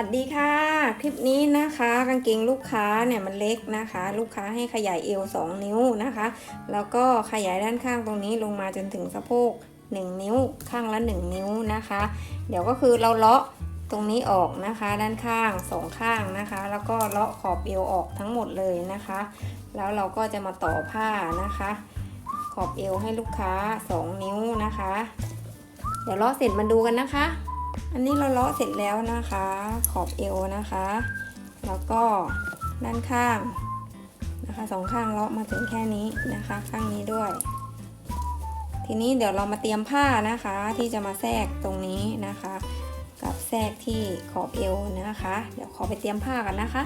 วัสดีค่ะ คลิปนี้นะคะ กางเกงลูกค้าเนี่ยมันเล็กนะคะ ลูกค้าให้ขยายเอว 2 นิ้วนะคะ แล้วก็ขยายด้านข้างตรงนี้ลงมาจนถึงสะโพก 1 นิ้วข้างละ 1 นิ้วนะคะ เดี๋ยวก็คือเราเลาะตรงนี้ออกนะคะ ด้านข้างสองข้างนะคะ แล้วก็เลาะขอบเอวออกทั้งหมดเลยนะคะ แล้วเราก็จะมาต่อผ้านะคะ ขอบเอวให้ลูกค้า 2 นิ้วนะคะ เดี๋ยวเลาะเสร็จมาดูกันนะคะ อันนี้เราเลาะเสร็จแล้วนะคะ ขอบเอวนะคะ แล้วก็ด้านข้างนะคะสองข้างเลาะมาถึงแค่นี้นะคะ ข้างนี้ด้วย ทีนี้เดี๋ยวเรามาเตรียมผ้านะคะที่จะมาแทรกตรงนี้นะคะ กับแทรกที่ขอบเอวนะคะ เดี๋ยวขอไปเตรียมผ้ากันนะคะ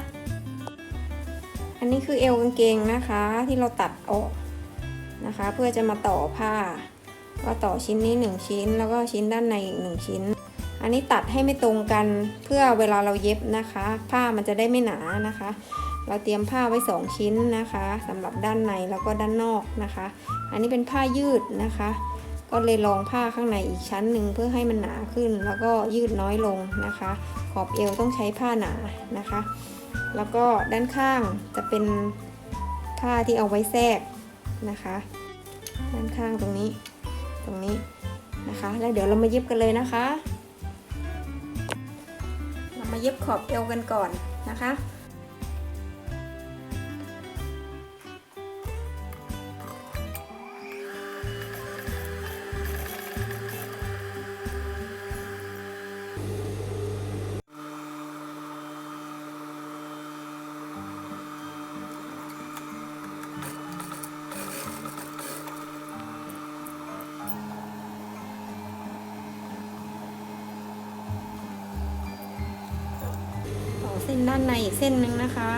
อันนี้คือเอวกางเกงนะคะที่เราตัดออกนะคะ เพื่อจะมาต่อผ้า ก็ต่อชิ้นนี้ 1 ชิ้น แล้วก็ชิ้นด้านในอีก1ชิ้น อันนี้ตัดให้ไม่ตรงกันเพื่อเวลาเราเย็บนะคะ ผ้ามันจะได้ไม่หนานะคะ เราเตรียมผ้าไว้ 2 ชิ้นนะคะสำหรับด้านในแล้วก็ด้านนอกนะคะ อันนี้เป็นผ้ายืดนะคะ ก็เลยลองผ้าข้างในอีกชั้นหนึ่งเพื่อให้มันหนาขึ้น แล้วก็ยืดน้อยลงนะคะ ขอบเอวต้องใช้ผ้าหนานะคะ แล้วก็ด้านข้างจะเป็นผ้าที่เอาไว้แทรกนะคะ ด้านข้างตรงนี้ตรงนี้นะคะ แล้วเดี๋ยวเรามาเย็บกันเลยนะคะ มาเย็บขอบเอวกันก่อนนะคะ ด้านในอีกเส้นหนึ่งนะคะ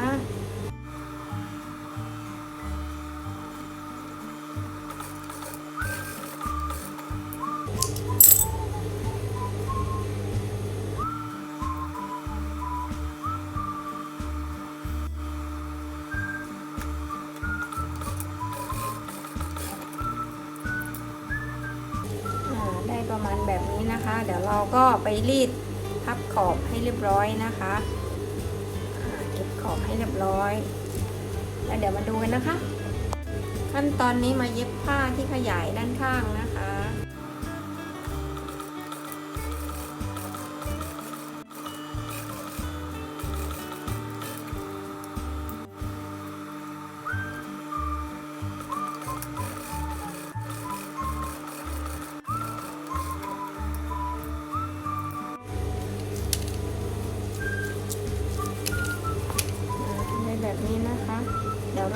ได้ประมาณแบบนี้นะคะ เดี๋ยวเราก็ไปรีดพับขอบให้เรียบร้อยนะคะาเก็บขอบให้เรียบร้อย แล้วเดี๋ยวมาดูกันนะคะ ขั้นตอนนี้มาเย็บผ้าที่ขยายด้านข้างนะคะ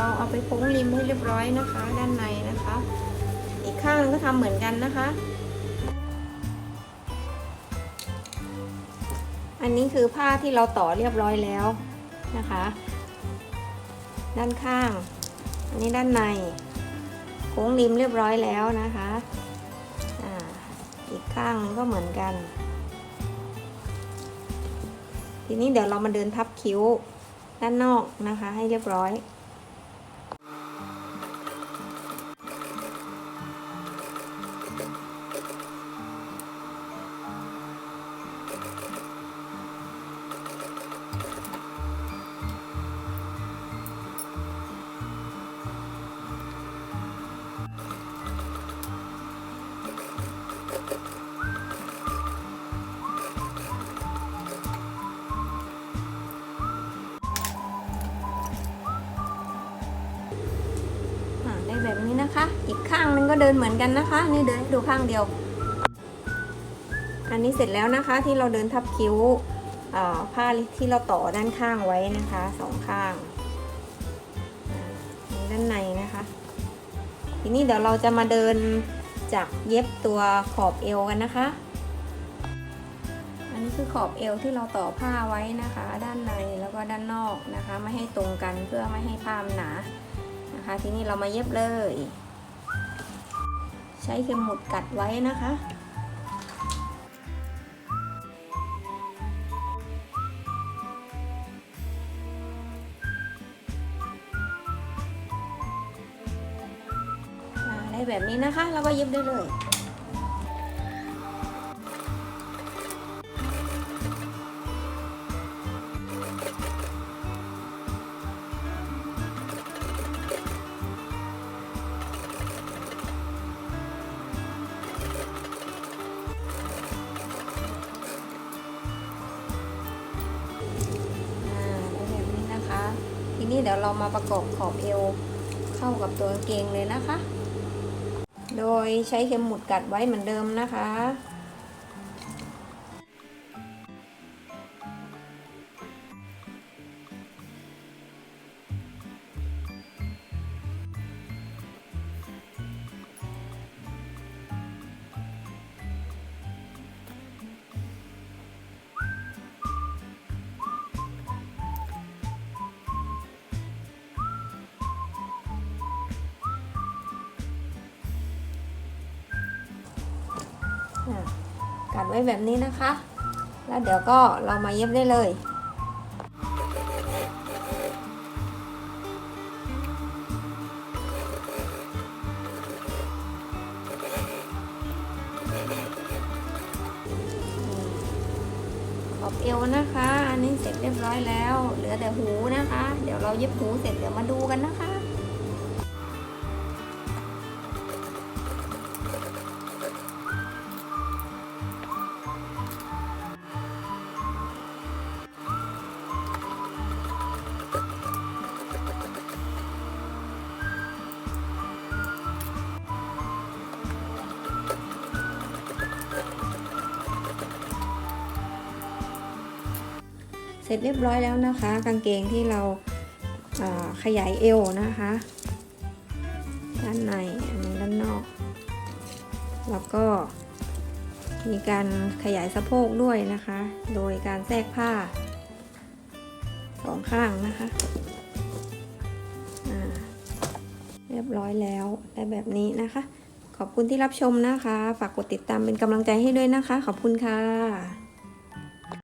เราเอาไปโพ้งริมให้เรียบร้อยนะคะ ด้านในนะคะ อีกข้างก็ทำเหมือนกันนะคะ อันนี้คือผ้าที่เราต่อเรียบร้อยแล้วนะคะ ด้านข้าง อันนี้ด้านใน โค้งริมเรียบร้อยแล้วนะคะอ่าอีกข้างก็เหมือนกัน ทีนี้เดี๋ยวเรามาเดินทับคิ้วด้านนอกนะคะให้เรียบร้อย แบบนี้นะคะ อีกข้างนึงก็เดินเหมือนกันนะคะ นี่เดินให้ดูข้างเดียว อันนี้เสร็จแล้วนะคะที่เราเดินทับคิ้วผ้าที่เราต่อด้านข้างไว้นะคะสองข้างอ่านี่ด้านในนะคะ ทีนี้เดี๋ยวเราจะมาเดินจากเย็บตัวขอบเอวกันนะคะ อันนี้คือขอบเอวที่เราต่อผ้าไว้นะคะ ด้านในแล้วก็ด้านนอกนะคะ ไม่ให้ตรงกันเพื่อไม่ให้ผ้ามันหนา ทีนี้เรามาเย็บเลย ใช้เข็มหมุดกัดไว้นะคะได้แบบนี้นะคะ เราก็เย็บได้เลย ดี๋ยวเรามาประกอบขอบเอวเข้ากับตัวกางเกงเลยนะคะ โดยใช้เข็มหมุดกัดไว้เหมือนเดิมนะคะ กัดไว้แบบนี้นะคะ แล้วเดี๋ยวก็เรามาเย็บได้เลยขอบเอวนะคะ อันนี้เสร็จเรียบร้อยแล้ว เหลือแต่หูนะคะ เดี๋ยวเราเย็บหูเสร็จเดี๋ยวมาดูกันนะคะ สร็จเรียบร้อยแล้วนะคะ กางเกงที่เราอ่าขยายเอวนะคะ ด้านในอันนี้ด้านนอก แล้วก็มีการขยายสะโพกด้วยนะคะ โดยการแทรกผ้าสองข้างนะคะ เรียบร้อยแล้วได้แบบนี้นะคะ ขอบคุณที่รับชมนะคะ ฝากกดติดตามเป็นกำลังใจให้ด้วยนะคะ ขอบคุณค่ะ